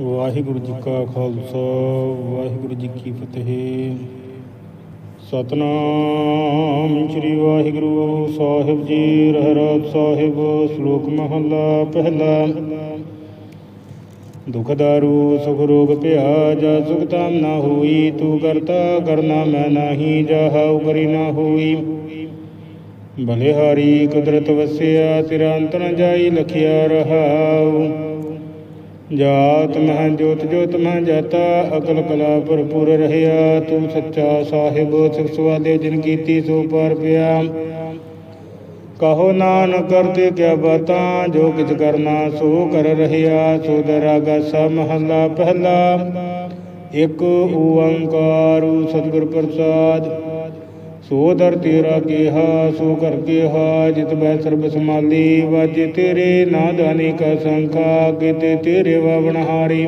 ਵਾਹਿਗੁਰੂ ਜੀ ਕਾ ਖਾਲਸਾ, ਵਾਹਿਗੁਰੂ ਜੀ ਕੀ ਫਤਿਹ। ਸਤਨਾਮ ਸ੍ਰੀ ਵਾਹਿਗੁਰੂ ਸਾਹਿਬ ਜੀ ਰਹਿਰਾਤ ਸਾਹਿਬ, ਸ਼ਲੋਕ ਮਹਲਾ ਪਹਿਲਾ। ਦੁਖ ਦਾਰੂ, ਸੁਖ ਰੋਗ ਭਿਆ ਜਾ ਸੁਖ ਤਾਮ ਨਾ ਹੋਈ, ਤੂੰ ਕਰਤਾ, ਕਰਨਾ ਮੈਂ ਨਾਹੀ ਜਾਹਉ ਕਰੀ ਨਾ ਹੋਈ। ਬਲਿਹਾਰੀ ਕੁਦਰਤ ਵਸਿਆ, ਤੇਰਾ ਅੰਤ ਨ ਜਾਈ, ਲਖਿਆ ਰਹਾਉ। ਜਾਤ ਮਹ ਜੋਤ ਜੋਤ ਮਹ ਜਾਤਾ, ਅਕਲ ਕਲਾ ਭਰਪੂਰ ਰਹਿਆ, ਤੂੰ ਸੱਚਾ ਸਾਹਿਬ ਸਿਖ ਸਵਾਦੇ ਜਿਨ ਕੀਤੀ ਸੋ ਪਰ ਪਿਆ। ਕਹੋ ਨਾਨਕ ਕਰਤੇ ਕਿਆ ਬਾਤਾਂ, ਜੋ ਕਿਛ ਕਰਨਾ ਸੋ ਕਰ ਰਹਿਆ, ਸੋ ਦਰਾਗਾ ਸਾ ਮਹੱਲਾ ਪਹਿਲਾ। ਇੱਕ ਓੰਕਾਰ, ਸਤਿਗੁਰ ਪ੍ਰਸਾਦ ਸੋ ਦਰ ਤੇਰਾ ਕੀਹਾ, ਸੋ ਕਰ ਕੀਹਾ, ਜਿਤ ਬੈ ਸਰਬ ਸਮਾਲੀ ਵਾਜੇ ਤੇਰੇ ਨਾਦ ਅਨੇਕ ਸੰਖਾ, ਕੀਤੇ ਤੇਰੇ ਵਵਨਹਾਰੀ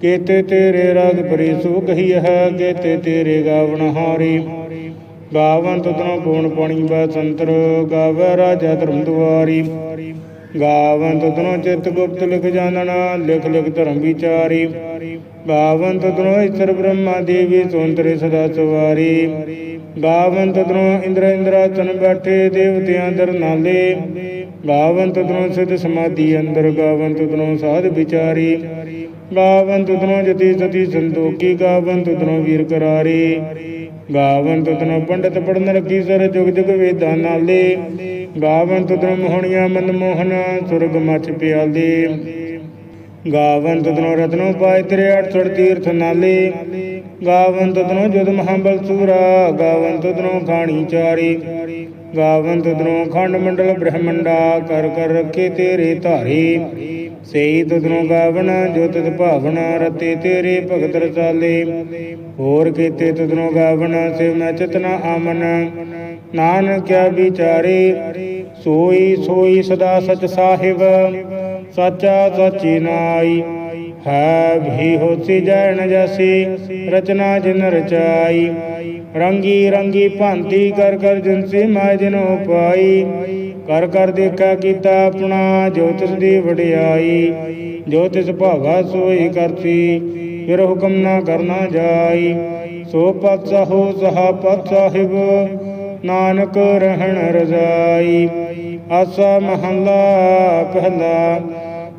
ਕੀਤੇ ਤੇਰੇ ਰਾਗ ਪਰੀ ਸੋ ਕਹੀ ਹੈ ਕਿਤੇ ਤੇਰੇ ਗਾਵਨਹਾਰੀ ਗਾਵਨ ਤੁਧਨੋਂ ਗੁਣ ਪਾਣੀ ਬੈ ਸੰਤਰ, ਗਾਵੇ ਰਾਜਾ ਧਰਮ ਦੁਆਰੀ। ਗਾਵਨ ਤੁਧਨੋਂ ਚਿਤ ਗੁਪਤ ਲਿਖ ਜਾਣਨਾ, ਲਿਖ ਲਿਖ ਧਰਮ ਵਿਚਾਰੀ। ਗਾਵਨ ਤੁਧਨੋਂ ਈਸ਼ਰ ਬ੍ਰਹਮਾ ਦੇਵੀ ਸੁੰਦਰੇ ਸਦਾ ਸਵਾਰੀ ਗਾਵਨ ਤੁਧਨੋਂ ਇੰਦਰ ਇੰਦਰਾਸਨ ਬੈਠੇ ਦੇਵਤਿਆਂ ਦਰ ਨਾਲੇ ਗਾਵਨ ਤੁਧਨੋਂ ਸਿਧ ਸਮਾਧੀ ਅੰਦਰ ਗਾਵਨ ਤੁਧਨੋਂ ਸਾਧ ਵਿਚਾਰੀ ਗਾਵਨ ਤੁਧਨੋਂ ਜਤੀ ਸਤੀ ਸੰਤੋਖੀ ਗਾਵੰਤ ਤੁਧਨੋਂ ਵੀਰ ਕਰਾਰੀ ਗਾਵਨ ਤੁਧਨੋਂ ਪੰਡਤ ਪੜਨ ਰਖੀ ਸਰ ਜੁਗ ਜੁਗ ਵੇਦਾਂ ਨਾਲੇ ਗਾਵਨ ਤੁਧਨੋਂ ਮੋਹਣੀਆਂ ਮਨ ਮੋਹਨ ਸੁਰਗ ਮਚ ਪਿਆਲੇ ਗਾਵਨ ਤੁਧਨੋਂ ਰਤਨੋਂ ਪਾਏ ਤੇਰੇ 68 ਤੀਰਥ ਨਾਲੇ। ਗਾਵਨ ਤੁਧਨੋਂ ਜੁਦ ਮਹਾਬਲ ਸੂਰਾ। ਗਾਵਨ ਤੁਧਨੋਂ ਖਾਣੀ ਚਾਰੀ। ਗਾਵਨ ਤੁਧਨੋਂ ਖੰਡ ਮੰਡਲ ਬ੍ਰਹਮੰਡਾ। ਕਰ ਕਰ ਰੱਖੇ ਤੇਰੇ ਧਾਰੇ। ਸਈ ਤੁਧਨੋਂ ਗਾਵਨ ਜੋ ਤਿਤ ਭਾਵਨ ਰਤੇ ਤੇਰੇ ਭਗਤ ਰਸਾਲੇ। ਹੋਰ ਕੀਤੇ ਤੁਧਨੋਂ ਗਾਵਨ ਸਿਵ ਮੈਂ ਚਤਨਾ ਆਮਨ। ਨਾਨਕ ਕਿਆ ਵਿਚਾਰੇ, ਸੋਈ ਸੋਈ ਸਦਾ ਸਚ ਸਾਹਿਬ। ਸਾਚਾ ਸਾਚੀ ਨਾਈ। ਹੈ ਵੀ ਹੋਸੀ ਜੈਨ ਜੈਸੀ, ਰਚਨਾ ਜਿਨ ਰਚਾਈ। ਰੰਗੀ ਰੰਗੀ ਭਾਂਤੀ ਕਰ ਕਰ ਜਿਨਸੀ ਮਾਇ ਜਿਨੋ ਪਾਈ। ਕਰ ਕਰ ਦੇਖਾ ਕੀਤਾ ਆਪਣਾ ਜੋ ਤਿਸ ਦੀ ਵਡਿਆਈ। ਜੋ ਤਿਸ ਭਾਵਾ ਸੋਈ ਕਰਤੀ ਫਿਰ ਹੁਕਮ ਨਾ ਕਰਨਾ ਜਾਈ। ਸੋ ਪਤ ਸਹੋ ਸਹਾ ਪਤ ਸਾਹਿਬ ਨਾਨਕ ਰਹਿਣ ਰਜ਼ਾਈ। ਆਸਾ ਮਹੱਲਾ ਪਹਿਲਾ।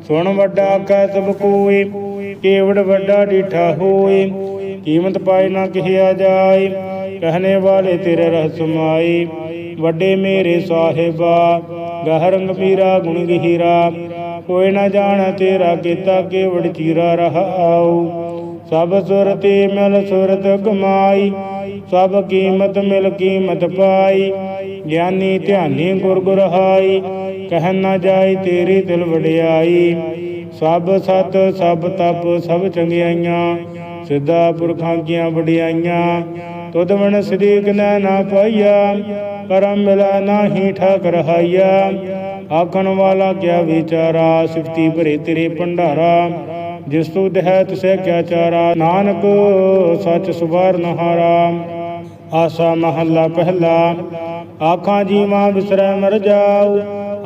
ਸੁਣ ਵੱਡਾ ਕੈ ਸਭ ਕੋਏ ਕੇਵੜ ਵੱਡਾ ਡੀਠਾ ਹੋਏ ਕੀਮਤ ਪਾਏ ਨਾ ਕਿਹਾ ਜਾਏ ਕਹਨੇ ਵਾਲੇ ਤੇਰੇ ਰਹਿ ਸਮਾਈ। ਵੱਡੇ ਮੇਰੇ ਸਾਹਿਬਾ ਗਹਰੰਗ ਮੀਰਾ ਗੁਣ ਗਹੀਰਾ। ਕੋਈ ਨਾ ਜਾਣ ਤੇਰਾ ਕੀਤਾ ਕੇਵੜ ਚੀਰਾ ਰਹਾਉ। ਸਭ ਸੁਰਤੀ ਮਿਲ ਸੁਰਤ ਕਮਾਈ, ਸਭ ਕੀਮਤ ਮਿਲ ਕੀਮਤ ਪਾਈ। ਗਿਆਨੀ ਧਿਆਨੀ ਗੁਰ ਗੁਰ ਹਾਈ ਕਹਿ ਨਾ ਜਾਏ ਤੇਰੀ ਦਿਲ ਵਡਿਆਈ। ਸਭ ਸਤ, ਸਭ ਤਪ, ਸਭ ਚੰਗਿਆਈਆਂ, ਸਿੱਧਾ ਪੁਰਖਾਂ ਕੀਆਂ ਵਡਿਆਈਆਂ। ਤੁਧ ਵਣ ਸਦੀਕ ਨਾ ਨਾ ਪਾਈਆ, ਕਰਮ ਮਿਲਾ ਨਾਹੀ ਠਾਕ ਰਹਾਈਆ ਆਖਣ ਵਾਲਾ ਕਿਆ ਵਿਚਾਰਾ, ਸਿਫਤੀ ਭਰੇ ਤੇਰੇ ਭੰਡਾਰਾ। ਜਿਸ ਤੂੰ ਦਹਿ ਤਿਸੈ ਕਿਆ ਚਾਰਾ, ਨਾਨਕ ਸੱਚ ਸੁਭਾਰ ਨਹਾਰਾ। ਆਸਾ ਮਹੱਲਾ ਪਹਿਲਾ। ਆਖਾਂ ਜੀਵਾਂ ਵਿਸਰੈ ਮਰ ਜਾਉ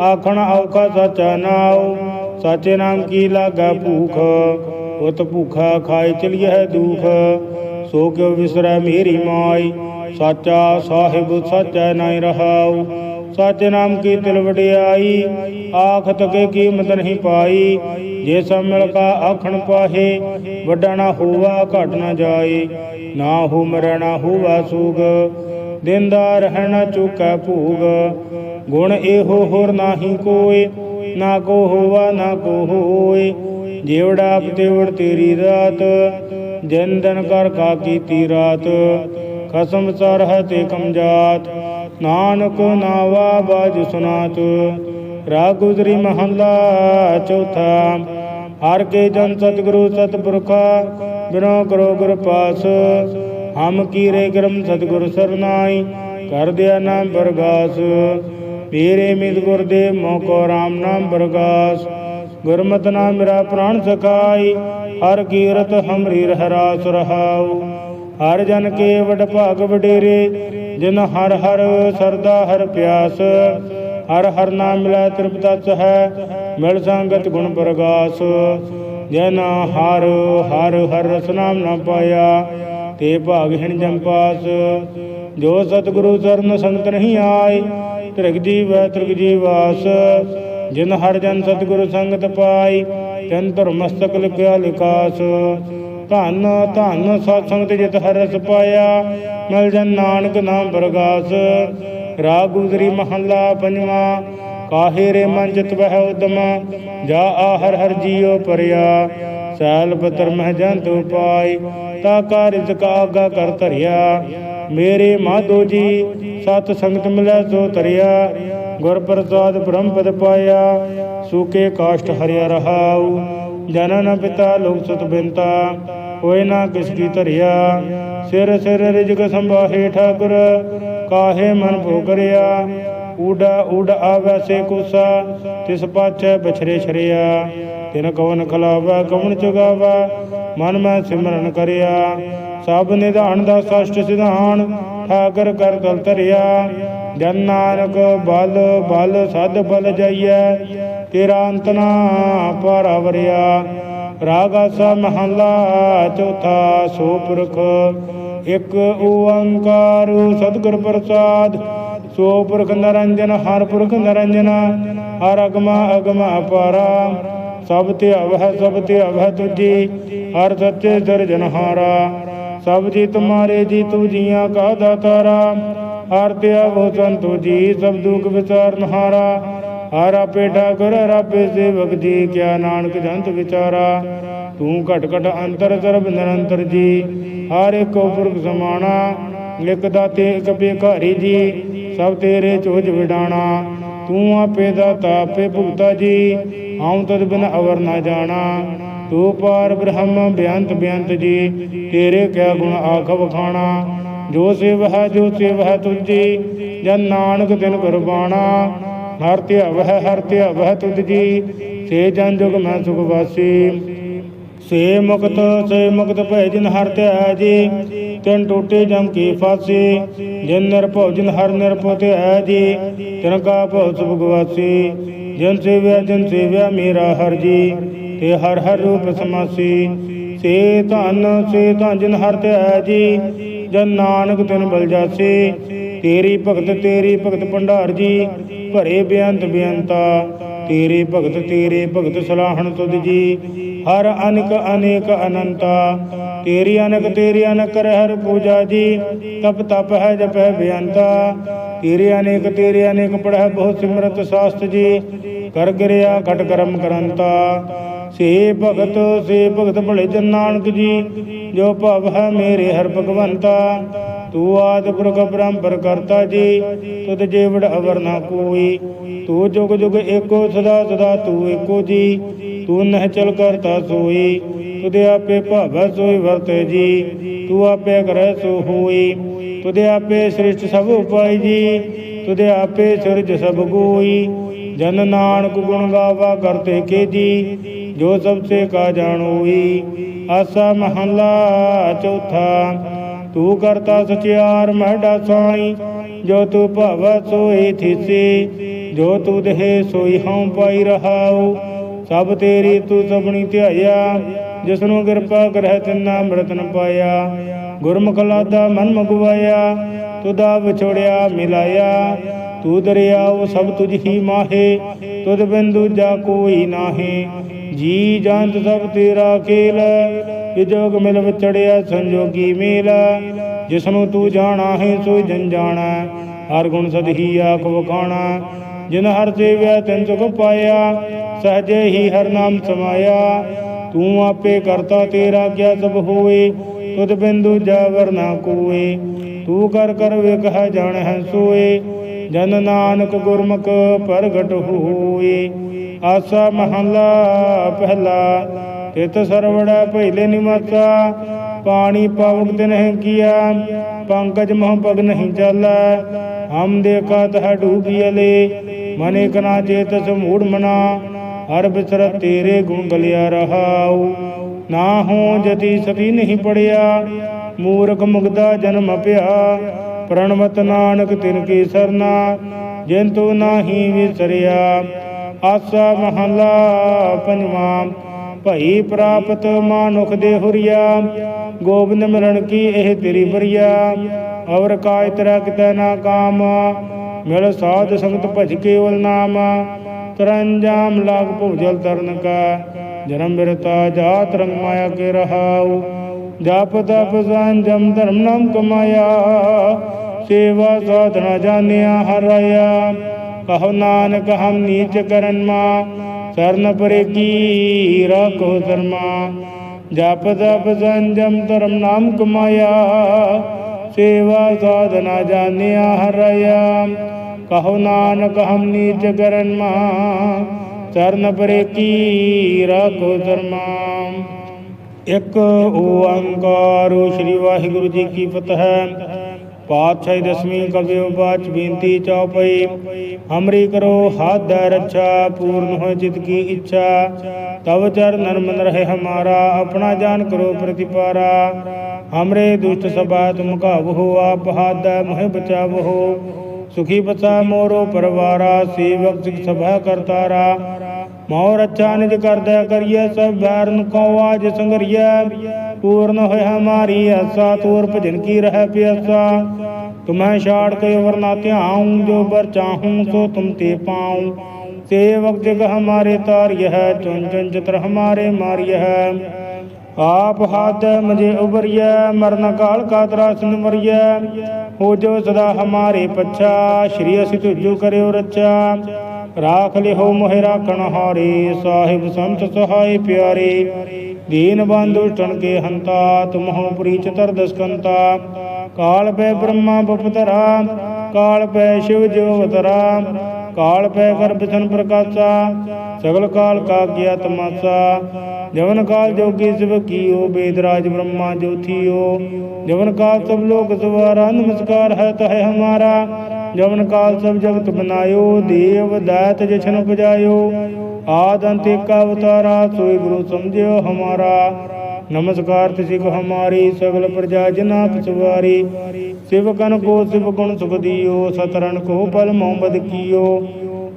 ਆਖਣ ਔਖਾ ਸਚਾ ਨਾਉ। ਸਾਚੇ ਨਾਮ ਕੀ ਲਾਗਾ ਭੂਖ, ਉਤ ਭੂਖਾ ਖਾਏ ਚਲੀਐ ਦੁਖ। ਸੋ ਕਿਉ ਵਿਸਰੈ ਮੇਰੀ ਮਾਈ, ਸਾਚਾ ਸਾਹਿਬ ਸਾਚਾ ਨਾਇ ਰਹਾਉ। ਸਾਚੇ ਨਾਮ ਕੀ ਤਿਲ ਵਡਿਆਈ ਆਖ ਤਕੇ ਕੀਮਤ ਨਹੀਂ ਪਾਈ। ਜੇ ਸਭ ਮਿਲ ਕਾ ਆਖਣ ਪਾਹੇ ਵੱਡਾ ਨਾ ਹੋਵਾ ਘਟ ਨਾ ਜਾਏ। ਨਾ ਹੋ ਮਰਣਾ ਹੋਵਾ ਸੂਗ, ਦਿੰਦਾ ਰਹਿਣਾ ਚੁਕੈ ਭੂਗ। ਗੁਣ ਇਹੋ ਹੋਰ ਨਾਹੀ ਕੋਏ, ਨਾ ਕੋ ਹੋਵਾ, ਨਾ ਕੋ ਹੋਏ। ਜੇਵੜਾ ਪਤੇਵੜ ਤੇਰੀ ਰਾਤ, ਜਨ ਦਿਨ ਕਰ ਕਾ ਕੀਤੀ ਰਾਤ। ਖਸਮ ਸਰਹ ਤੇ ਕਮਜਾਤ ਨਾਨਕ ਨਾਵਾ ਬਾਜ ਸੁਨਾਤ। ਰਾਗ ਗੁਜਰੀ ਮਹੱਲਾ ਚੌਥਾ ਹਰ ਕੇ ਜਨ ਸਤਿਗੁਰੂ ਸਤਿਪੁਰਖਾ ਬਿਨੋ ਕਰੋ ਗੁਰ ਪਾਸ। ਹਮ ਕੀਰੇ ਕਰਮ ਸਤਿਗੁਰ ਸਰਨਾਈ, ਕਰ ਦਿਆ ਨਾਮ ਬਰਗਾਸ। ਮੇਰੇ ਮਿਤ ਗੁਰ ਮੋਕੋ ਰਾਮ ਨਾਮ ਬਰਗਾਸ। ਗੁਰਮਤਿ ਨਾਮ ਮੇਰਾ ਪ੍ਰਾਣ ਸਖਾਈ, ਹਰ ਕੀਰਤ ਹਮਰੀ ਰਹਿ ਰਾਸ ਰਹਾਉ। ਹਰ ਜਨ ਕੇ ਵਡ ਭਾਗ ਵਡੇਰੇ, ਜਿਨ ਹਰ ਹਰ ਸਰਦਾ ਹਰ ਪਿਆਸ। ਹਰ ਹਰ ਨਾਮ ਮਿਲਾ ਤ੍ਰਿਪਤਾ ਹੈ ਮਿਲ ਸੰਗਤ ਗੁਣ ਪ੍ਰਗਾਸ ਜਨ ਹਰ ਹਰ ਹਰ ਰਸ ਨਾਮ ਨਾ ਪਾਇਆ, ਤੇ ਭਾਗਹੀਣ ਜੰਪਾਸ ਜੋ ਸਤਿਗੁਰੂ ਸਰਨ ਸੰਗਤ ਨਹੀਂ ਆਏ, ਤ੍ਰਿਗ ਜੀਵੈ, ਤ੍ਰਿਗ ਜੀਵਾਸ। ਜਿਨ ਹਰ ਜਨ ਸਤਿਗੁਰੂ ਸੰਗਤ ਪਾਈ, ਤਨ ਧਰਮਸਤਕ ਲਿਖਿਆ ਲਿਕਾਸ ਧੰਨ ਧੰਨ ਸਤ ਸੰਗਤ ਜਿਤ ਹਰ ਰਸ ਪਾਇਆ, ਮਿਲ ਜਨ ਨਾਨਕ ਨਾਮ ਪ੍ਰਗਾਸ। ਰਾਗ ਗੁਜਰੀ ਮਹੱਲਾ ਪੰਜਵਾਂ ਕਾਹੇ ਰੇ ਮਨ ਜਿਤ ਬਹਿ ਉਦਮ, ਜਾ ਆ ਹਰ ਹਰ ਜੀਉ ਪਰਿਆ। ਸੈਲ ਪਤਰ ਮਹਿ ਜੰਤ ਉਪਾਈ, ਤਾ ਕਾਰਿਜ ਕਾ ਆਗਾ ਕਰ ਧਰਿਆ। ਮੇਰੇ ਮਾਧੋ ਜੀ, ਸਤ ਸੰਗਤ ਮਿਲੈ ਸੋ ਤਰਿਆ ਗੁਰ ਪ੍ਰਸਾਦ ਬ੍ਰਹਮ ਪਦ ਪਾਇਆ, ਸੂਕੇ ਕਾਸ਼ਟ ਹਰਿਆ ਰਹਾਉ। ਜਨਨ ਪਿਤਾ ਲੋਕ ਸਤ ਬਿੰਤਾ, ਹੋਏ ਨਾ ਕਿਸ ਕੀ ਧਰਿਆ। ਸਿਰ ਸਿਰ ਰਿਜਕ ਸੰਭਾਹੇ ਠਾਕੁਰ, ਕਾਹੇ ਮਨ ਭੋ ਕਰਿਆ ਊੜਾ ਊੜ ਆਵੈ ਸੇ ਕੁਸਾ, ਤਿਸ ਪਾਛੈ ਬਛਰੇ ਛਰਿਆ। ਤਿਨ ਕਵਨ ਖਲਾਵਾ, ਕਵਨ ਚੁਗਾਵਾ, ਮਨ ਮੈਂ ਸਿਮਰਨ ਕਰਿਆ। ਸਭ ਨਿਧਾਨ ਦਾ ਸਸ਼ਟ ਸਿਧਾਨ, ਠਾਕਰ ਕਰ ਦਲ ਧਰਿਆ। ਜਨ ਨਾਨਕ ਬਲ ਬਲ ਸਦ ਬਲ ਜਾਈਐ, ਤੇਰਾ ਅੰਤ ਨਾ ਪਰਵਰਿਆ ਰਾਗ ਆਸਾ ਮਹੱਲਾ, ਚੌਥਾ ਸੋ ਪੁਰਖ, ਇੱਕ ਓੰਕਾਰ ਸਤਿਗੁਰ ਪ੍ਰਸਾਦ ਸੋ ਪੁਰਖ ਨਰੰਜਨ ਹਰ ਪੁਰਖ ਨਰੰਜਨ, ਹਰ ਅਗਮਾ ਅਗਮਾ ਅਪਾਰਾ। ਸਭ ਤੇ ਅਵਹ, ਸਭ ਤੇ ਅਵਹ ਤੁਜੀ, ਹਰ ਸੱਚੇ ਸਿਰਜਨਹਾਰਾ ਸਭ ਜੀ ਤੁਮਾਰੇ ਜੀ ਤੂ ਜੀਆਂ ਕਾ ਦਾਤਾਰਾ। ਹਰ ਤੇ ਅਵੋ ਸੰਤੋ ਜੀ, ਸਭ ਦੁਖ ਵਿਚਾਰਨ ਹਾਰਾ। ਹਰ ਆਪੇ ਠਾਕੁਰ ਹਰ ਆਪੇ ਸੇਵਕ ਜੀ, ਕਿਆ ਨਾਨਕ ਜੰਤ ਵਿਚਾਰਾ। ਤੂੰ ਘਟ ਘਟ ਅੰਤਰ ਸਰਬ ਨਿਰੰਤਰ ਜੀ, ਹਰ ਇੱਕ ਪੁਰਖ ਸਮਾਣਾ। ਇੱਕ ਦਾਤੇ, ਇੱਕ ਭਿਖਾਰੀ ਜੀ ਸਭ ਤੇਰੇ ਚੋਜ ਵਿਡਾਣਾ, ਤੂੰ ਆਪੇ ਦਾਤਾ, ਆਪੇ ਭੁਗਤਾ ਜੀ, ਹਉ ਤਦ ਬਿਨ ਅਵਰ ਨਾ ਜਾਣਾ। ਤੂੰ ਪਾਰ ਬ੍ਰਹਮ, ਬਿਆੰਤ ਬਿਆੰਤ ਜੀ, ਤੇਰੇ ਕਿਆ ਗੁਣ ਆਖ ਵਖਾਣਾ। ਜੋ ਸੇਵ ਹੈ, ਜੋ ਸੇਵ ਹੈ ਤੁਝੀ, ਜਨ ਨਾਨਕ ਦਿਨ ਗੁਰਬਾਣਾ। ਹਰ ਧਿਆਵ ਹੈ ਹਰ ਧਿਆਵ ਹੈ ਤੁਧ ਜੀ, ਸੇ ਜਨ ਜੁਗ ਮੈਂ ਸੁਖ ਵਾਸੀ। ਸੇ ਮੁਕਤ ਸੇ ਮੁਕਤ ਭੈ ਜਿਨ ਹਰ ਧਿਆ ਜੀ, ਤਿਨ ਟੂਟੇ ਜਮ ਕੀ ਫਾਸੀ, ਜਿਨ ਨਿਰਭਉ ਜਿਨ ਹਰ ਨਿਰਭਉ ਧਿਆ ਜੀ, ਤਿਨ ਕਾ ਭਉ ਸੁਖ ਗਵਾਸੀ, ਜਿਨ ਸੇਵਿਆ ਜਿਨ ਸੇਵਿਆ ਮੇਰਾ ਹਰ ਜੀ, ਤੇ ਹਰ ਹਰ ਰੂਪ ਸਮਾਸੀ। ਸੇ ਧਨ ਸੇ ਧਨ ਜਿਨ ਹਰ ਧਿਆ ਜੀ, ਜਨ ਨਾਨਕ ਤਿਨ ਬਲ ਜਾਸੀ, ਤੇਰੀ ਭਗਤ ਤੇਰੀ ਭਗਤ ਭੰਡਾਰ ਜੀ, ਭਰੇ ਬੇਅੰਤ ਬੇਅੰਤਾ ਤੇਰੇ ਭਗਤ ਤੇਰੇ ਭਗਤ ਸਲਾਹਣ ਤੁਧ ਜੀ। ਹਰ ਅਨਕ ਅਨੇਕ ਅਨੰਤਾ। ਤੇਰੀ ਅਨਕ ਤੇਰੀ ਅਨਕ ਕਰ ਹਰ ਪੂਜਾ ਜੀ। ਤਪ ਤਪ ਹੈ ਜਪ ਹੈ ਬੇਅੰਤਾ ਤੇਰੇ ਅਨੇਕ ਤੇਰੇ ਅਨੇਕ ਪੜ੍ਹੈ ਬਹੁ ਸਿਮਰਤ ਸਾਸਤ ਜੀ। ਕਰ ਗਿਰਿਆ ਘਟ ਕਰਮ ਕਰੰਤਾ। ਸੇ ਭਗਤ ਸੇ ਭਗਤ ਭਲੇ ਜਨ ਨਾਨਕ ਜੀ। ਜੋ ਭਵ ਹੈ ਮੇਰੇ ਹਰ ਭਗਵੰਤਾ। ਤੂੰ ਆਦ ਪੁਰਖ ਬ੍ਰਹਮ ਕਰਤਾ ਜੀ, ਤੁਧ ਜੀਵੜ ਅਵਰ ਨਾ ਕੋਈ। ਤੂੰ ਜੁਗ ਜੁਗ ਏਕੋ, ਸਦਾ ਸਦਾ ਤੂੰ ਏਕੋ ਜੀ। ਤੂੰ ਨਹਿ ਚਲ ਕਰਤਾ ਸੋਈ ਤੁਦੇ ਆਪੇ ਭਾਵੈ ਸੋਈ ਵਰਤੇ ਜੀ। ਤੂੰ ਆਪੇ ਕਰੈ ਸੋ ਹੋਈ ਤੁਦੇ ਆਪੇ ਸ੍ਰਿਸ਼ਟ ਸਭ ਉਪਾਈ ਜੀ। ਤੁਦੇ ਆਪੇ ਸਿਰਜ ਸਭ ਗੋਈ, ਜਨ ਨਾਨਕ ਗੁਣ ਗਾਵਾ ਕਰਤੇ ਕੇ ਜੀ। ਜੋ ਸਭ ਸੇ ਕਾ ਜਾਣੋਈ, ਆਸਾ ਮਹਲਾ ਚੌਥਾ। ਤੂੰ ਕਰਤਾ ਸਚਿਆਰ ਮਹਿਡਾ ਸਾਈ। ਜੋ ਤੂੰ ਭਵ, ਸੋਈ ਥੀਸੀ। ਜੋ ਤੂੰ ਦੇਹ, ਸੋਈ ਹਉ ਪਾਈ ਰਹਾਉ। ਸਭ ਤੇਰੀ ਤੂੰ ਸਭਣੀ ਧਿਆਇਆ। ਜਿਸ ਕਿਰਪਾ ਕਰਹਿ, ਤਿਨਾ ਅੰਮ੍ਰਿਤ ਨ ਪਾਇਆ। ਗੁਰਮੁਖ ਲਾਦਾ, ਮਨ ਮਗਵਾਇਆ। ਤੁਦਾ ਵਿਛੋੜਿਆ, ਮਿਲਾਇਆ। ਤੂੰ ਦਰਿਆਉ, ਸਭ ਤੁਝ ਹੀ ਮਾਹੇ। ਤੁਧ ਬਿੰਦੂ ਜਾ ਕੋਈ ਨਾਹੀ। ਜੀ ਜੰਤ ਸਭ ਤੇਰਾ ਖੇਲ ਵਿਜੋਗ ਮਿਲ ਵਿਚੜਿਆ ਸੰਜੋਗੀ ਮੇਲ ਜਿਸ ਨੂੰ ਤੂੰ ਜਾਣਾ ਹੈ ਸੋਈ ਜਨ ਜਾਣਾ ਹਰ ਗੁਣ ਸਦਹੀ ਆਖ ਵਖਾਣਾ, ਜਿਨ ਹਰ ਸੇਵਿਆ ਤਿਨ ਸੁਖ ਪਾਇਆ, ਸਹਜੇ ਹੀ ਹਰ ਨਾਮ ਸਮਾਇਆ। ਤੂੰ ਆਪੇ ਕਰਤਾ ਤੇਰਾ ਕਿਆ ਸਭ ਹੋਏ, ਤੁਧ ਬਿੰਦੂ ਜਾਵਰ ਨਾ ਕੋਏ। ਤੂੰ ਕਰ ਕਰ ਵੇਖ ਜਾਣ ਹੈ ਸੋਏ, ਜਨ ਨਾਨਕ ਗੁਰਮੁਖ ਪ੍ਰਗਟ ਹੋਏ। ਆਸਾ ਮਹੱਲਾ ਪਹਿਲਾ ਤਿਤ ਸਰਵੜਾ ਪਹਿਲੇ ਨਿਮਤਾ ਪਾਣੀ ਪਾਵਕ ਤੇ ਨਹੀਂ ਕੀਆ, ਪੰਕਜ ਮਹ ਪਗ ਨਹੀਂ ਚੱਲੈ। ਹਮ ਦੇਖਾ ਤਹ ਡੂਬੀਲੇ ਮਨੇ ਕਨਾ ਚੇਤ ਸਮੂੜ ਮਨਾ, ਹਰ ਬਿਸਰ ਤੇਰੇ ਗੁਣ ਗਲਿਆ ਰਹਾਉ। ਨਾ ਹੋ ਜਤੀ ਸਤੀ ਨਹੀਂ ਪੜਿਆ, ਮੂਰਖ ਮੁਗਦਾ ਜਨਮ ਪਿਆ ਪ੍ਰਣਮਤ ਨਾਨਕ ਤਿਨ ਕੀ ਸਰਨਾ, ਜਿਨ ਤੂ ਨਾਹੀ ਵਿਸਰਿਆ। ਆਸਾ ਮਹਲਾ ਪੰਜਵਾਂ ਭਈ ਪ੍ਰਾਪਤ ਮਾਨੁਖ ਦੇ ਹੁਰੀਆ, ਗੋਬਿੰਦ ਮਿਲਣ ਕੀ ਇਹ ਤੇਰੀ ਬਰੀਆ? ਅਵਰ ਕਾਇ ਤੇਰਾ ਕਿਤੈ ਨਾ ਕਾਮ, ਮਿਲ ਸਾਧ ਸੰਗਤ ਭਜ ਕੇਵਲ ਨਾਮ। ਤਰੰਜਾਮ ਲਾਗ ਭੁਜਲ ਤਰਨ ਕਾ, ਜਨਮ ਬਿਰਤਾ ਜਾਤ ਰੰਗ ਮਾਇਆ ਕੇ ਰਹਾਉ। ਜਾਪ ਤਪ ਸੰਜਮ ਧਰਮ ਨਾਮ ਕਮਾਇਆ, ਸੇਵਾ ਸਾਧਨਾ ਜਾਣਿਆ ਹਰਾਇਆ ਕਹੋ ਨਾਨਕ ਹਮ ਨੀਚ ਕਰਨ ਮਾ ਸਰਨ ਪਰੇ ਕੀ ਰਾਖੋ ਧਰਮਾ ਜਪ ਤਪ ਸੰਜਮ ਧਰਮ ਨਾਮ ਕਮਾਇਆ। ਸੇਵਾ ਸਾਧਨਾ ਜਾਣਿਆ ਹਰਿਆ। ਕਹੋ ਨਾਨਕ ਹਮ ਨੀਚ ਕਰਨ ਮਾ। ਚਰਨ ਪਰੇ ਕੀ ਰਾਖੋ ਧਰਮਾ ਇੱਕ ਓੰਕਾਰ ਸ੍ਰੀ ਵਾਹਿਗੁਰੂ ਜੀ ਕੀ ਫਤਿਹ। ਪਾਤਸ਼ਾਹੀ ਦਸਵੀਂ ਕਬਿਓ ਬਾਚ ਬੇਨਤੀ ਚਉਪਈ ਹਮਰੀ ਕਰੋ ਹੱਦ ਰੱਛਾ ਪੂਰਨ ਹੋਇ ਚਿਤ ਕੀ ਇੱਛਾ ਤਵ ਚਰਨ ਮਨ ਰਹੇ ਹਮਾਰਾ ਆਪਣਾ ਜਾਨ ਕਰੋ ਪ੍ਰਤਿਪਾਰਾ ਹਮਰੇ ਦੁਸ਼ਟ ਸਭਾ ਤੁਮ ਕਾਬੂ ਆਪ ਹੱਦ ਮੋਹਿ ਬਚਾਵੋ ਸੁਖੀ ਬਚਾ ਮੋਰੋ ਪਰਵਾਰਾ ਸੇਵਕ ਸਿਖ ਸਭਾ ਕਰਤਾਰਾ ਮੋਰ ਅੱਛਾ ਨਿਜ ਕਰਦਾ ਕਰੀਏ ਸਭ ਬੈਰਨ ਕੋ ਆਜ ਸੰਗਰੀਆ ਪੂਰਨ ਹੋਇ ਹਮਾਰੀ ਆਸਾ ਤੂਰ ਭਜਨ ਕੀ ਰਹਿ ਪਿਆਸਾ। ਤੁਮੈ ਛਾੜ ਕੇ ਵਰਨਾ ਧਿਆਉ, ਜੋ ਬਰ ਚਾਹੂੰ, ਸੋ ਤੁਮ ਤੇ ਪਾਉ। ਸੇਵਕ ਜਗ ਹਮਾਰੇ ਤਾਰਿਯ ਹੈ ਚੁਨ ਚੁਨ ਚਤਰ ਹਮਾਰੇ ਮਾਰਿਯ ਹੈ ਆਪ ਹਾਥ ਮਜੇ ਉਬਰਿਐ ਮਰਨ ਕਾਲ ਕਾ ਤਰਾ ਸਿੰਧ ਹੋ ਜੋ ਸਦਾ ਹਮਾਰੇ ਪੱਛਾ, ਸ਼੍ਰੀ ਅਸਿ ਤੁਜੋ ਕਰਿਓ ਰੱਛਾ। ਰਾਖ ਲਿਓ ਮੋਹਿ ਰਾਖਣ ਹਾਰੇ, ਸਾਹਿਬ ਸੰਤ ਸਹਾਈ ਪਿਆਰੇ। ਦੀਨ ਬੰਧੂ ਟਣ ਕੇ ਹੰਤਾ ਤੁਮਹੁ ਪ੍ਰੀਚ ਤਰ ਦਸਕੰਤਾ। ਕਾਲ ਪੈ ਬ੍ਰਹਮਾ ਬਪਤਰਾ ਕਾਲ ਪੈ ਸ਼ਿਵ ਜੋ ਅਵਤਰਾ। ਕਾਲ ਪੈ ਗਰਭ ਧਨ ਪ੍ਰਕਾਸ਼ਾ, ਸਗਲ ਕਾਲ ਕਾ ਗਿਆ ਤਮਾਸਾ। ਜਵਨ ਕਾਲ ਜੋਗੀ ਸਿਵ ਕੀਓ, ਬੇਦਰਾਜ ਬ੍ਰਹਮਾ ਜੋਥੀਓ। ਜਵਨ ਕਾਲ ਸਭ ਲੋਕ ਸਵਾਰਾ, ਨਮਸਕਾਰ ਹੈ ਤਹ ਹਮਾਰਾ। ਜਵਨ ਕਾਲ ਸਭ ਜਗਤ ਬਨਾਇਓ, ਦੇਵ ਦਾਤ ਜਸ਼ਨ ਪਜਾਇਓ ਆਦ ਅੰਤ ਅਵਤਾਰਾ, ਸੋਈ ਗੁਰੂ ਸਮਝਿਓ ਹਮਾਰਾ। ਨਮਸਕਾਰ ਤਿਸਿ ਕੋ ਹਮਾਰੀ, ਸਗਲ ਪ੍ਰਜਾ ਜਨਾ ਪਿਛਵਾਰੀ ਸਿਵਕਨ ਕੋ ਸਿਵ ਗੁਣ ਸੁਖ ਦਿਓ ਸਤਰਨ ਕੋ ਪਲ ਮੁਹੰਮਦ ਕੀਓ।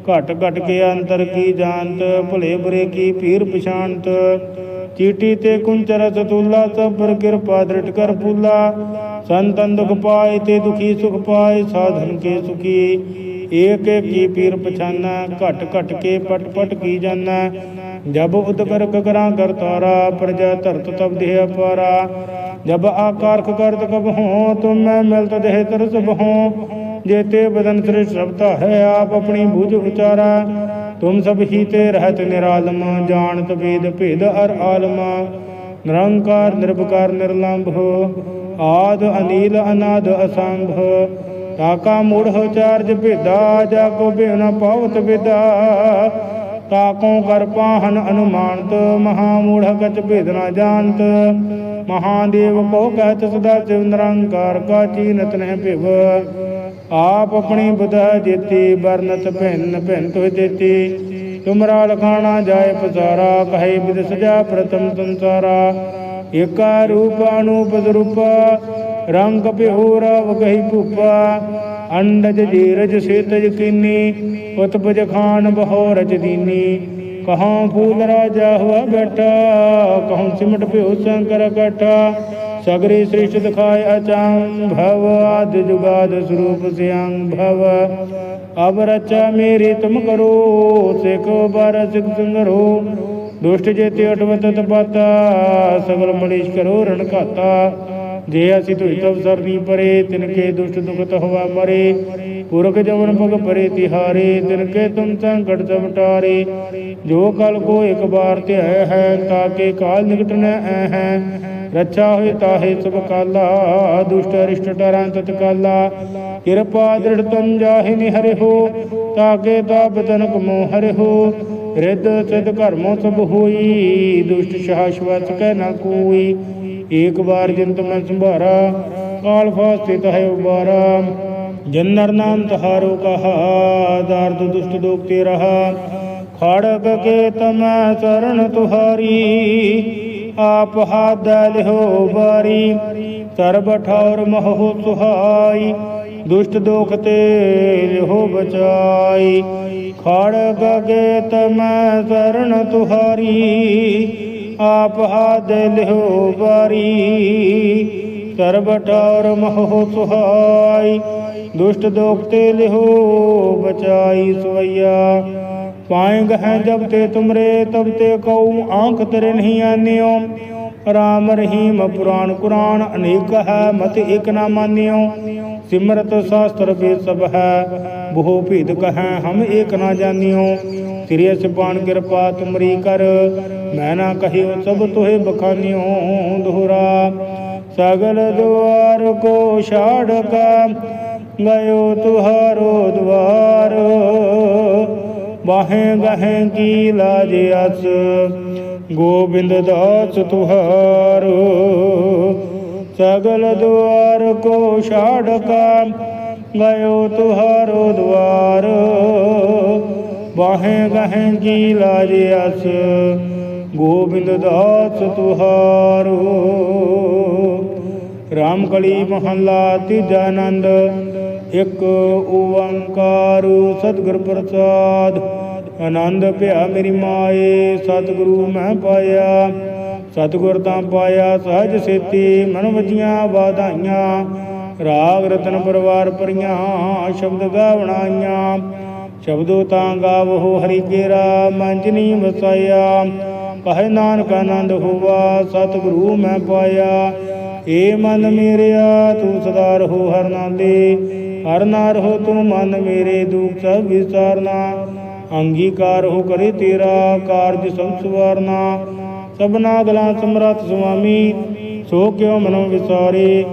ਘਟ ਘਟ ਕੇ ਅੰਤਰ ਕੀ ਜਾਣਤ, ਭਲੇ ਬੁਰੇ ਕੀ ਪੀਰ ਪਛਾਨਤ ਚੀਟੀ ਤੇ ਕੁੰਚਰ ਸਤੁਲਾ ਸਬਰ ਕਿਰਪਾ ਦ੍ਰਿਟ ਕਰ ਪੂਲਾ ਸੰਤਨ ਦੁਖ ਪਾਏ ਤੇ ਦੁਖੀ ਸੁਖ ਪਾਏ, ਸਾਧਨ ਕੇ ਸੁਖੀ। ਏਕ ਕੀ ਪੀਰ ਪਛਾਨਾ, ਘਟ ਘਟ ਕੇ ਪਟ ਪਟ ਕੀ ਜਾਣਾ। ਜਬ ਉਦਗਰ ਗਗਰਾ ਕਰ ਤਾਰਾ ਪ੍ਰਜਾ ਧਰਤ ਤਬ ਦੇਹ ਅਪਾਰਾ। ਜਬ ਆਕਾਰਖ ਕਰਤ ਕਬ ਹੋ, ਤੁਮ ਮੈਂ ਮਿਲਤ ਦੇਹ ਤਰਸ ਬਹੋ ਜੇਤੇ ਬਦਨ ਸ੍ਰੀ ਸ਼ਬਦਾ ਹੈ, ਆਪ ਆਪਣੀ ਬੁਝ ਉਚਾਰਾ। ਤੁਮ ਸਭ ਹੀ ਤੇ ਰਹਤ ਨਿਰਾਲਮ, ਜਾਣਤ ਵੇਦ ਭੇਦ ਅਰ ਆਲਮ। ਨਿਰੰਕਾਰ, ਨਿਰਭਕਾਰ, ਨਿਰਲੰਭ। ਆਦ ਅਨੀਲ, ਅਨਾਦ ਅਸੰਭ। ਕਾਕਾ ਮੂੜਹੁ ਚਾਰਜ ਭੇਦਾ, ਜਾ ਕੋ ਬਿਨ ਪਾਵਤ ਵਿਦਾ। ਤਾਕੋ ਕਰ ਪਾਹਨ ਅਨੁਮਾਨਤ, ਮਹਾ ਮੂੜ ਕਚ ਭੇਦ ਨਾ ਜਾਣਤ। ਮਹਾਦੇਵ ਕੋ ਕਹਿਤ ਸਦਾ ਚਿਵ ਨਿਰੰਕਾਰ ਕਾ ਚੀਨਤ ਨਹਿ ਭਿਵ। ਆਪ ਆਪਣੀ ਬੁਧਾ ਜੀਤੀ, ਵਰਨਤ ਭਿੰਨ ਭਿੰਨ ਤੁ ਜੀਤੀ। ਤੁਮਰਾ ਲਖਾਣਾ ਜਾਏ ਪਸਾਰਾ, ਕਹੇ ਬਿਦ ਸਜਾ ਪ੍ਰਤਮ ਸੰਸਾਰਾ। ਏਕਾ ਰੂਪ ਅਨੂਪ ਰੂਪ ਰੰਗ ਪਿਹੂਰ ਵਗਹੀ ਭੂਪਾ, ਅੰਡਜ ਜੀਰਜ ਸੇਤਜ ਕੀਨੀ ਉਤਪਜ ਖਾਨ ਬਹੁ ਰਜ ਦੀਨੀ ਕਹਾਂ ਫੂਲ ਰਾਜਾ ਹੁਆ ਬੈਠਾ, ਕਹਾਂ ਸਿਮਟ ਪਿਓ ਸ਼ੰਕਰ ਕਟਾ ਸਗਰੇ ਸ੍ਰਿਸ਼ਟ ਦਿਖਾਇ ਅਚੰ ਭਵ ਆਦ ਜੁਗਾਦ ਸਰੂਪ ਸਿਆੰ ਭਵ ਅਬ ਰਚਾ ਮੇਰੀ ਤੁਮ ਕਰੋ, ਸਿਖ ਬਾਰ ਸਿਖ ਸੁੰਦਰੋ ਦੁਸ਼ਟ ਜੇਤੇ ਅਟਵਤ ਤਪਾਤਾ, ਸਗਲ ਮਨੀਸ਼ ਕਰੋ ਰਣ ਘਾਤਾ। ਜੇ ਅਸੀਂ ਤੁਝ ਤਵ ਸਰਨੀ ਪਰੇ ਤਿਨ ਕੇ ਦੁਸ਼ਟ ਦੁਖਤ ਹਵਾ ਮਰੇ ਪੁਰਖ ਜਮਨ ਪਗ ਪਰੇ ਤਿਹਾਰੇ ਤਿਨ ਕੇ ਤੁਮ ਸੰਕਟ ਸਭ ਜੋ ਕਲ ਕੋ ਇੱਕ ਬਾਰ ਧਿਆਇ ਹੈ ਤਾਕੇ ਕਾਲ ਨਿਕਟ ਨ ਐ ਹੈ। ਰੱਛਾ ਹੋਏ ਤਾਹੇ ਸਭ ਕਾਲਾ, ਦੁਸ਼ਟ ਅਰਿਸ਼ਟ ਟਰਾਂ ਤਤ ਕਾਲਾ। ਕਿਰਪਾ ਦ੍ਰਿੜ ਤਮ ਜਾਹਿ ਨਿਹਰਿ ਹੋ ਤਾਕੇ ਤਾਪ ਤਨਕ ਮੋਹ ਹਰਿ ਹੋ। ਰਿੱਧ ਸਿਧ ਕਰਮੋ ਸਭ ਹੋਈ, ਦੁਸ਼ਟ ਸ਼ਾਸ਼ਵਤ ਕਹਿ ਨਾ ਕੋਈ। ਏਕ ਬਾਰ ਜੰਤ ਮੈਂ ਸੰਭਾਰਾ, ਕਾਲ ਫਾਸਤੇ ਤਹਿ ਉਬਾਰਾ। ਜਨ ਨਰ ਨਾਮ ਤਹਾਰੋ ਕਹਾ ਦਰਦ ਦੁਸ਼ਟ ਦੋਖ ਰਹਾ। ਖੜਗ ਕੇ ਤਮੈ ਚਰਨ ਤੁਹਾਰੀ, ਆਪ ਹਾਦ ਲਿਓ ਬਾਰੀ ਸਰਬ ਠੌਰ ਮਹੁ ਸੁਹਾਈ, ਦੁਸ਼ਟ ਦੋਖ ਤੇ ਲਿਓ ਬਚਾਈ। ਖੜ ਗਗੇ ਤਮੈ ਸਰਣ ਤੁਹਾਰੀ ਆਪ ਹਾਦ ਲਿਓ ਬਾਰੀ ਸਰਬ ਠੌਰ ਮੋਹ ਸੁਹਾਈ, ਦੁਸ਼ਟ ਦੋਖ ਲਿਓ ਬਚਾਈ ਸਵਈਆ। ਪਾਏ ਗਹਿ ਜਬ ਤੇ ਤੁਮਰੇ, ਤਬ ਤੇ ਕਉ ਆਂਖ ਤੇਰੇ ਨਹੀਂ ਆਨਿਓ। ਰਾਮ ਰਹੀਮ ਪੁਰਾਣ ਕੁਰਾਨ, ਅਨੇਕ ਹੈ, ਮਤ ਇਕ ਨਾ ਮਾਨਿਓ। ਸਿਮਰਤ ਸ਼ਾਸਤਰ ਵੀ ਸਭ ਹੈ, ਬਹੁ ਭੇਦ ਕਹੈ, ਹਮ ਏਕ ਨਾ ਜਾਣਿਓ ਤੇਰੇ ਸਿਬਾਨ ਕਿਰਪਾ ਤੁਮਰੀ ਕਰ ਮੈਂ ਨਾ ਕਹਿਓ ਸਭ ਤੋਹੇ ਬਖਾਨਿਓ ਦੋਹਰਾ। ਸਗਲ ਦੁਆਰ ਕੋ ਛਾੜ ਕਾ, ਗਇਓ ਤੁਹਾਰੋ ਦਵਾਰ। ਬਾਹੇ ਗਹੇ ਕੀ ਲਾਜ ਅਸ, ਗੋਬਿੰਦ ਦਾਸ ਤੁਹਾਰੋ। ਸਗਲ ਦੁਆਰ ਕੋ ਛਾੜ ਕਾ, ਗਇਓ ਤੁਹਾਰੋ ਦਵਾਰ। ਬਾਹੇ ਗਹੇ ਕੀ ਲਾਜ ਅਸ ਗੋਬਿੰਦ ਦਾਸ ਤੁਹਾਰੋ। ਰਾਮ ਕਲੀ ਮਹੱਲਾ ਤੀਜਾ ਆਨੰਦ, ਇੱਕ ਓੰਕਾਰ ਸਤਿਗੁਰ ਪ੍ਰਸਾਦ। ਆਨੰਦ ਭਿਆ ਮੇਰੀ ਮਾਏ, ਸਤਿਗੁਰੂ ਮੈਂ ਪਾਇਆ। ਸਤਿਗੁਰ ਤਾਂ ਪਾਇਆ, ਸਹਜ ਸੇਤੀ, ਮਨ ਵਜੀਆਂ ਵਾਧਾਈਆਂ। ਰਾਗ ਰਤਨ ਪਰਵਾਰ ਪਰੀਆਂ ਸ਼ਬਦ ਗਾਵਣਾਈਆਂ ਸ਼ਬਦੋ ਤਾਂ ਗਾਵੋ ਹਰੀ ਕੇਰਾ ਮੰਜਨੀ ਵਸਾਇਆ ਕਹੇ ਨਾਨਕ ਆਨੰਦ ਹੋਵਾ ਸਤਿਗੁਰੂ ਮੈਂ ਪਾਇਆ। ਏ ਮਨ ਮੇਰਿਆ, ਤੂੰ ਸਦਾ ਰਹੋ ਹਰ ਨਾਲੇ ਹਰ ਨਾ ਰਹੋ ਤੂੰ ਮਨ ਮੇਰੇ ਦੁਖ, ਸਭ ਵਿਸਾਰਨਾ। ਅੰਗੀਕਾਰ ਹੋ ਕਰੇ ਤੇਰਾ, ਕਾਰਜ ਸਭ ਸਵਾਰਨਾ। ਸਭਨਾ ਗਲਾਂ ਸਮਰੱਥ ਸੁਆਮੀ, ਸੋ ਕਿਉ ਮਨੋ ਵਿਸਾਰੇ?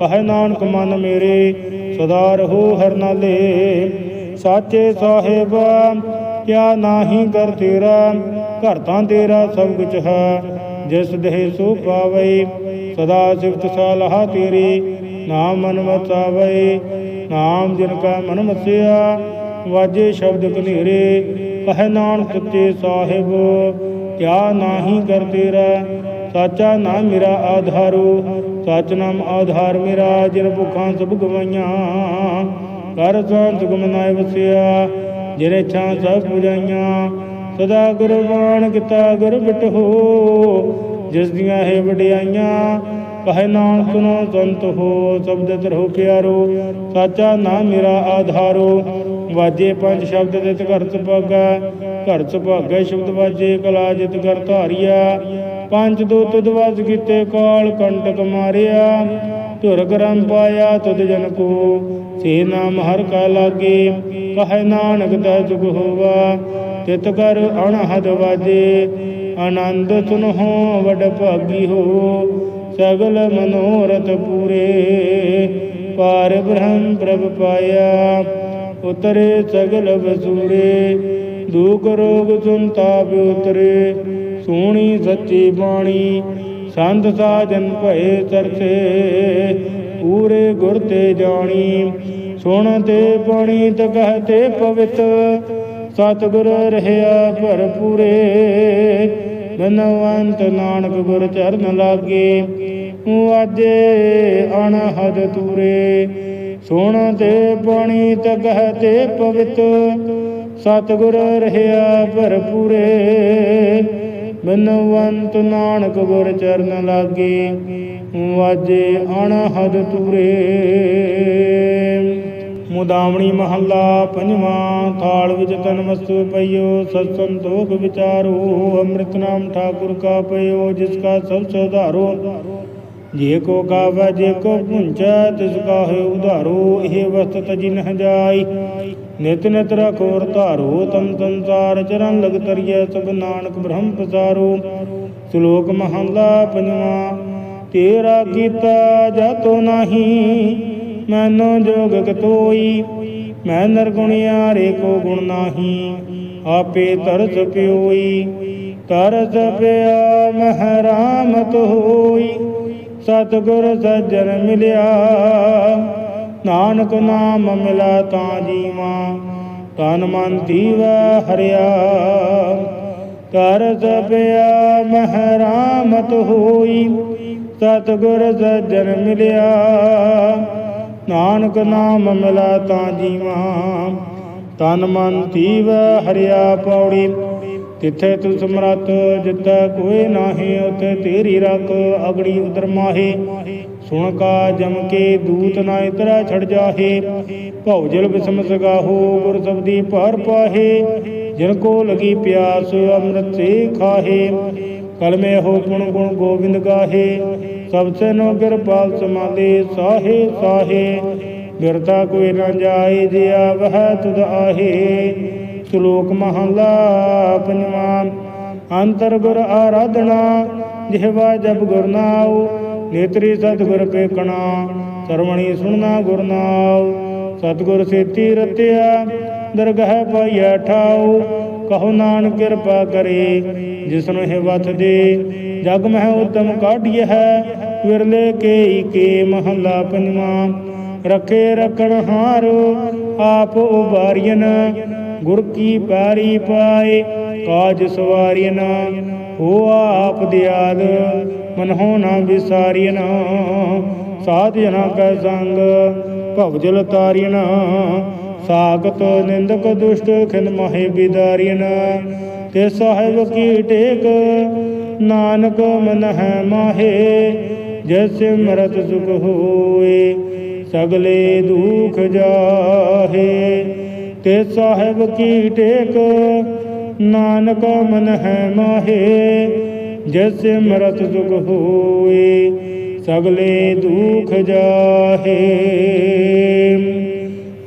ਕਹੇ ਨਾਨਕ ਮਨ ਮੇਰੇ, ਸਦਾ ਰਹੋ ਹਰ ਨਾਲੇ ਸਾਚੇ ਸਾਹਿਬ ਕਿਆ ਨਾਹੀ ਕਰ ਤੇਰਾ, ਘਰ ਤਾਂ ਤੇਰਾ ਸਭ ਕੁਝ ਹੈ। ਜਿਸ ਦੇਹ ਸੋ ਪਾਵੇ ਸਦਾ ਸਿਫਤ ਸਲਾਹ ਤੇਰੀ, ਨਾਮ ਮਨ ਵਸਾਵੇ ਨਾਮ ਜਿਨ ਕਾ ਮਨ ਵਸਿਆ ਵਾਜੇ ਸ਼ਬਦ ਕਨੇਰੇ ਕਹੇ ਨਾਨਕ ਸੱਚੇ ਸਾਹਿਬ, ਕਿਆ ਨਾਹੀ ਕਰ ਤੇਰਾ, ਸਾਚਾ ਨਾਮ ਮੇਰਾ ਆਧਾਰੂ, ਸਚ ਨਾਮ ਆਧਾਰ ਮੇਰਾ, ਜਿਨ ਭੁੱਖਾਂ ਸਭ ਗਵਾਈਆਂ ਕਰ ਸੰਤ ਗੁਮਨਾਇ ਵਸਿਆ ਜਿਨੇ ਛਾਂ ਸਭ ਪੁਜਾਈਆਂ ਸਦਾ ਗੁਰਬਾਣ ਕੀਤਾ ਗੁਰ ਬਿਟਹੋ, ਜਿਸ ਦੀਆਂ ਹੈ ਵਡਿਆਈਆਂ, ਕਹੇ ਨਾਨਕ ਸੁਨੋ ਸੰਤ ਹੋ, ਸ਼ਬਦ ਤਰੋ ਪਿਆਰੋ, ਸਾਚਾ ਨਾਮ ਮੇਰਾ ਆਧਾਰੋ, ਵਾਜੇ ਪੰਜ ਸ਼ਬਦ ਦੇ ਘਰ ਚ ਭਾਗਾ ਘਰ ਚ ਸ਼ਬਦ ਵਾਜੇ ਕਲਾ ਜਿਤ ਕਰ ਧਾਰਿਆ, ਪੰਜ ਦੋ ਤੁਧ ਵਸ ਕੀਤੇ ਕਾਲ ਕੰਟਕ ਮਾਰਿਆ, ਧੁਰ ਗਰਮ ਪਾਇਆ ਤੁਧ ਜਨ ਕੋ ਸੇ ਨਾਮ ਹਰ ਕਾ ਲਾਗੇ, ਕਹੇ ਨਾਨਕ ਦਾ ਜੁਗ ਹੋਵਾ, ਤਿਤ ਕਰ ਅਣਹਦ ਵਾਜੇ, ਆਨੰਦ ਸੁਨਹੁ ਵਡ ਭਾਗੀ ਹੋ, ਸਗਲ ਮਨੋਰਥ ਪੂਰੇ, ਪਾਰ ਬ੍ਰਹਮ ਪ੍ਰਭ ਪਾਇਆ, ਉਤਰੇ ਸਗਲ ਵਸੂਰੇ, ਦੁਖ ਰੋਗ ਸੁਨਤਾਪ ਉਤਰੇ ਸੋਹਣੀ ਸੱਚੀ ਬਾਣੀ, ਸੰਤ ਸਾਜਨ ਭਏ ਚਰਚੇ ਪੂਰੇ ਗੁਰ ਤੇ ਜਾਣੀ। ਸੁਣ ਤੇ ਬਾਣੀ ਤ ਕਹਤੇ ਪਵਿੱਤ। ਸਤਿਗੁਰ ਰਹਿਆ ਭਰਪੂਰੇ। ਬਨਵੰਤ ਨਾਨਕ ਗੁਰ ਚਰਨ ਲਾਗੇ। ਵਾਜੇ ਅਣਹਦ ਤੂਰੇ। ਸੁਣ ਤੇ ਬਾਣੀ ਤ ਕਹਤੇ ਪਵਿੱਤ। ਸਤਿਗੁਰ ਰਹਿਆ ਭਰਪੂਰੇ। ਬਨਵੰਤ ਨਾਨਕ ਗੁਰ ਚਰਨ ਲਾਗੇ। ਵਾਜੇ ਅਣਹਦ ਤੂਰੇ ਮੁਦਾਵਣੀ ਮਹੱਲਾ ਪੰਜਵਾਂ, ਥਾਲ ਵਿੱਚ ਤਨ ਵਸਤੂ ਪਈਓ ਸਤ ਸੰਤੋਖ ਵਿਚਾਰੋ, ਅੰਮ੍ਰਿਤ ਨਾਮ ਠਾਕੁਰ ਕਾ ਪਈਓ, ਜਿਸ ਕਾ ਸਭ ਸੁਧਾਰੋ ਜੇ ਕੋ ਗਾਵੈ, ਜੇ ਕੋ ਪੁੰਚੈ ਤਿਸ ਕਾਹੇ ਉਧਾਰੋ। ਇਹ ਵਸਤ ਤਜਿਨ ਜਾਈ। ਨਿਤ ਨਿਤ ਰਖੋਰ ਧਾਰੋ, ਤਮ ਸੰਸਾਰ ਚਰਨ ਲਗ ਤਰੀਐ, ਸਭ ਨਾਨਕ ਬ੍ਰਹਮ ਪਸਾਰੋ। ਸ਼ਲੋਕ ਮਹੱਲਾ ਪੰਜਵਾਂ ਤੇਰਾ ਕੀਤਾ ਜਾਤੋ ਨਹੀਂ, ਮੈਨੋ ਜੋਗ ਕਤੋਈ, ਮੈਂ ਨਰਗੁਣਿਆਰੇ ਕੋ ਗੁਣ ਨਾਹੀ, ਆਪੇ ਤਰਸ ਪਿਓਈ, ਤਰਸ ਪਿਆ ਮਹਰਾਮਤ ਹੋਈ ਸਤਿਗੁਰ ਸੱਜਣ ਮਿਲਿਆ, ਨਾਨਕ ਨਾਮ ਮਿਲਾ ਤਾਂ ਜੀਵਾ, ਤਨ ਮਨ ਦੀਵਾ ਹਰਿਆ, ਤਰਸ ਪਿਆ ਮਹਰਾਮਤ ਹੋਈ ਸਤਿਗੁਰ ਸੱਜਣ ਮਿਲਿਆ। ਨਾਨਕ ਨਾਮ ਮਿਲਾ ਤਾਂ ਜੀਵਾ। ਤਨ ਮਨ ਤੀਵ ਹਰਿਆ ਪੌੜੀ। ਤਿੱਥੇ ਤੂੰ ਸਮਰਤ ਜਿੱਤੈ ਕੋਈ ਨਾਹੀ, ਉਥੇ ਤੇਰੀ ਰਖ ਅਗੜੀ ਉਦਰ ਮਾਹੇ। ਸੁਣ ਕਾ ਜਮ ਕੇ ਦੂਤ ਨਾ ਇਤਰਾ ਛੜ ਜਾਹੇ। ਭਉ ਜਲ ਬਿਸਮ ਸਗਾਹੋ ਗੁਰ ਸਬਦੀ ਭਾਰ ਪਾਹੇ। ਜਿਨ ਕੋ ਲਗੀ ਪਿਆਸ, ਅੰਮ੍ਰਿਤ ਸੇ ਖਾਹੇ। ਕਲਮੇ ਹੋ ਗੁਣ ਗੁਣ ਗੋਬਿੰਦ ਗਾਹੇ, ਸਭ ਸੇ ਨੋ ਕਿਰਪਾਲ ਸਮਾਲੇ ਸਾਹੇ ਸਾਹੇ। ਬਿਰਤਾ ਕੋਈ ਨਾ ਜਾਏ, ਜਿਆ ਵਹ ਤੁਧ ਆਹੇ। ਸ਼ਲੋਕ ਮਹਲਾ ਪੰਜਵਾਂ, ਅੰਤਰ ਗੁਰ ਆਰਾਧਨਾ ਜਿਹਵਾ ਜਬ ਗੁਰ ਨਾਉ, ਨੇਤਰੀ ਸਤਿਗੁਰ ਪੇਕਣਾ, ਸਰਵਣੀ ਸੁਣਨਾ ਗੁਰ ਨਾਉ। ਸਤਿਗੁਰ ਸੇਤੀ ਰਤਿਆ, ਦਰਗਹਿ ਪਾਈਐ ਠਾਉ। ਕਹੋ ਨਾਨਕ ਕਿਰਪਾ ਕਰੇ, ਜਿਸਨੂੰ ਇਹ ਵਤ ਦੇ। ਜਗ ਮਹਿ ਉਤਮ ਕਾਢੀਐ ਹੈ, ਵਿਰਲੇ ਕੇ ਕੇ ਮਹੱਲਾ ਪੰਜਵਾਂ। ਰਖੇ ਰਖਣ ਹਾਰ, ਆਪ ਉਬਾਰੀਨ ਗੁਰ ਕੀ ਪੈਰੀ ਪਾਏ, ਕਾਜ ਸਵਾਰੀਨ ਹੋ ਆਪ ਦਿਆਲ ਮਨ ਹੋ ਨਾ ਵਿਸਾਰੀਨ ਸਾਧ ਜਨਾ ਕੈ ਸੰਗ, ਭਵਜਲ ਤਾਰੀਨ ਸਾਗਤ ਨਿੰਦਕ ਦੁਸ਼ਟ ਖਿਨ ਮਹਿ ਬਿਦਾਰੀਨ। ਤੇ ਸਾਹਿਬ ਕੀ ਟੇਕ, ਨਾਨਕ ਮਨ ਹੈ ਮਾਹੇ, ਜੈਸੇ ਮਰਤ ਸੁਖ ਹੋਏ, ਸਗਲੇ ਦੁਖ ਜਾਹੇ। ਤੇ ਸਾਹਿਬ ਕੀ ਟੇਕ, ਨਾਨਕ ਮਨ ਹੈ ਮਾਹੇ, ਜੈਸੇ ਮਰਤ ਸੁਖ ਹੋਏ, ਸਗਲੇ ਦੁਖ ਜਾਹੇ।